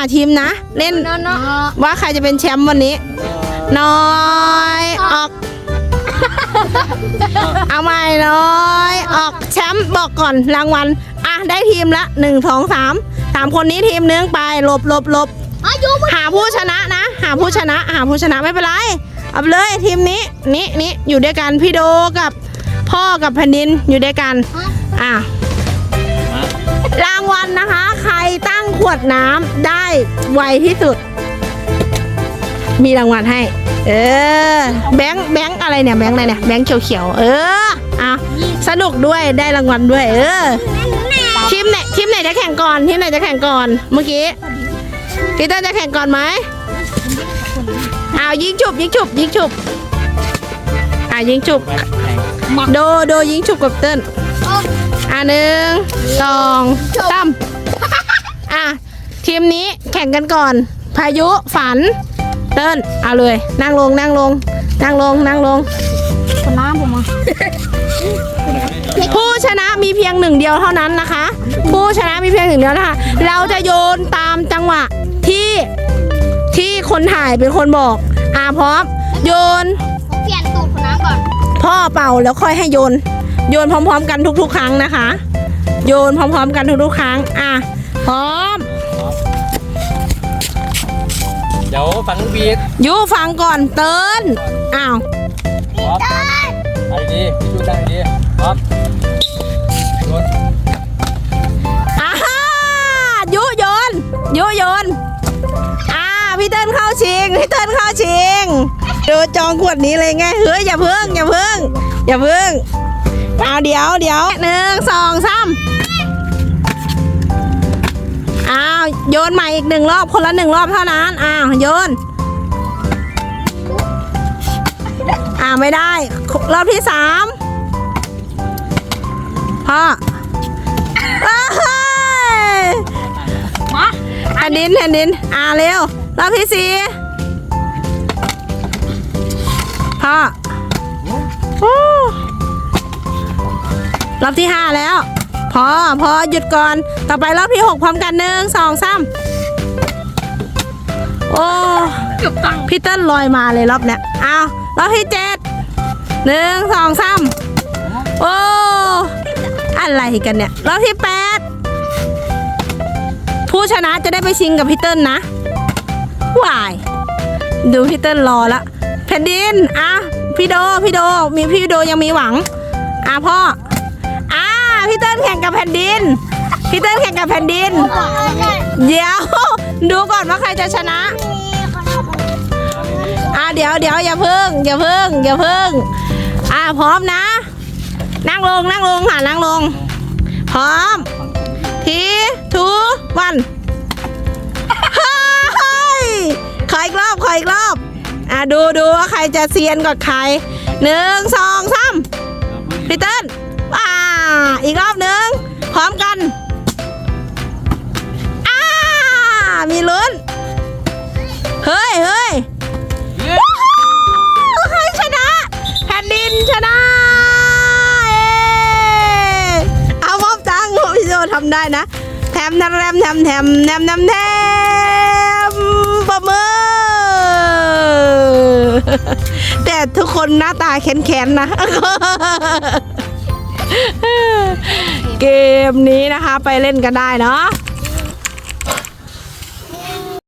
าทีมนะ เล่นเนาะเนาะว่าใครจะเป็นแชมป์วันนี้ น้อยออก เอาใหม่น้อย ออกแชมป์บอกก่อนรางวัลอะได้ทีมละหนึ่งสองสามสามคนนี้ทีมนึงไปหลบหลบหลบอายุมันหาผู้ชนะนะ หาผู้ชนะ หาผู้ชนะไม่เป็นไรเอาไปเลยทีมนี้นี่นี่อยู่ด้วยกันพี่โดกับพ่อกับแผ่นดินอยู่ด้วยกันอะ รางวัลนะคะ ใครตั้งขวดน้ำได้ไวที่สุด มีรางวัลให้ เออ แบงค์แบงค์อะไรเนี่ยแบงค์อะไรเนี่ยแบงค์เขียวๆเอออะสนุกด้วยได้รางวัลด้วย เออทีมไหนทีมไหนจะแข่งก่อนทีมไหนจะแข่งก่อน เมื่อกี้พีเตอร์จะแข่งก่อนไหมอ้าวยิงฉุบยิงฉุบยิงฉุบอ่ายิงฉุบโดโดยิงฉุบกับเติ้ล อ่าหนึ่งสองสามอะ ทีมนี้แข่งกันก่อน พายุฝัน เติ้ลเอาเลย นั่งลงนั่งลง นั่งลงนั่งลงคนน้ำผมอะผู้ชนะมีเพียงหนึ่งเดียวเท่านั้นนะคะ ผู้ชนะมีเพียงหนึ่งเดียวนะคะ เราจะโยนตามจังหวะที่ที่คนถ่ายเป็นคนบอก อ่าพร้อมโยน เปลี่ยนตูดคนน้ำก่อน พ่อเป่าแล้วค่อยให้โยน โยนพร้อม ๆ กันทุก ๆ ครั้งนะคะ โยนพร้อม ๆ กันทุกๆครั้ง อะ พร้อม เดี๋ยวฟังลูกบีดยูฟังก่อนเติ้ลอ้าว พร้อมเอาดีๆพี่ชูตั้งดีพร้อมโยนอ่ายุโยนยุโยนอ่าพี่เติ้ลเข้าชิงพี่เติ้ลเข้าชิงดูจองขวดนี้เลยไงเฮ้ยอย่าเพิ่งอย่าเพิ่งอย่าเพิ่ง เอาเดี๋ยวเดี๋ยวหนึ่งสองสามอ้าวโยนใหม่อีกหนึ่งรอบคนละหนึ่งรอบเท่านั้นอ้าวโยนอ่าวไม่ได้ รอบที่สามพ่อเอ้ยมาแผ่นดินแผ่นดินอ่าเร็ว รอบที่สี่พ่อ อ้รอบที่ห้าแล้ว พอพอหยุดก่อน ต่อไปรอบที่หกพร้อมกันหนึ่งสองสามโอ้เกือบตังพี่เติ้ลลอยมาเลยรอบเนี้ยเอารอบที่เจ็ดหนึ่งสองสามโอ้อะไรกันเนี่ย รอบที่แปดผู้ชนะจะได้ไปชิงกับพี่เติ้ลนะวายดูพี่เติ้ลรอละแผ่นดินอะพี่โดพี่โดมีพี่โดยังมีหวังอะพ่อ พี่เติ้ลแข่งกับแผ่นดิน พี่เติ้ลแข่งกับแผ่นดิน เดี๋ยว ดูก่อนว่าใครจะชนะ อะเดี๋ยวเดี๋ยวอย่าเพึ่งอย่าเพึ่งอย่าเพึ่ง อะพร้อมนะ นั่งลงนั่งลงค่ะนั่งลง พร้อม ทีทูวันเฮ้ยขออีกรอบขออีกรอบ อะดูดูว่าใครจะเซียนกว่าใครหนึ่งสองสาม อีกรอบหนึ่งพร้อมกันอ้ามีลุ้น เฮ้ยเฮ้ยใครชนะ แผ่นดินชนะ เอ้เอามอบจังพี่โจทำได้นะแถมแถมแถมแถมแถมแถมแถมประมือแต่ทุกคนหน้าตาแข็งๆนะ เกมนี้นะคะไปเล่นกันได้เนาะ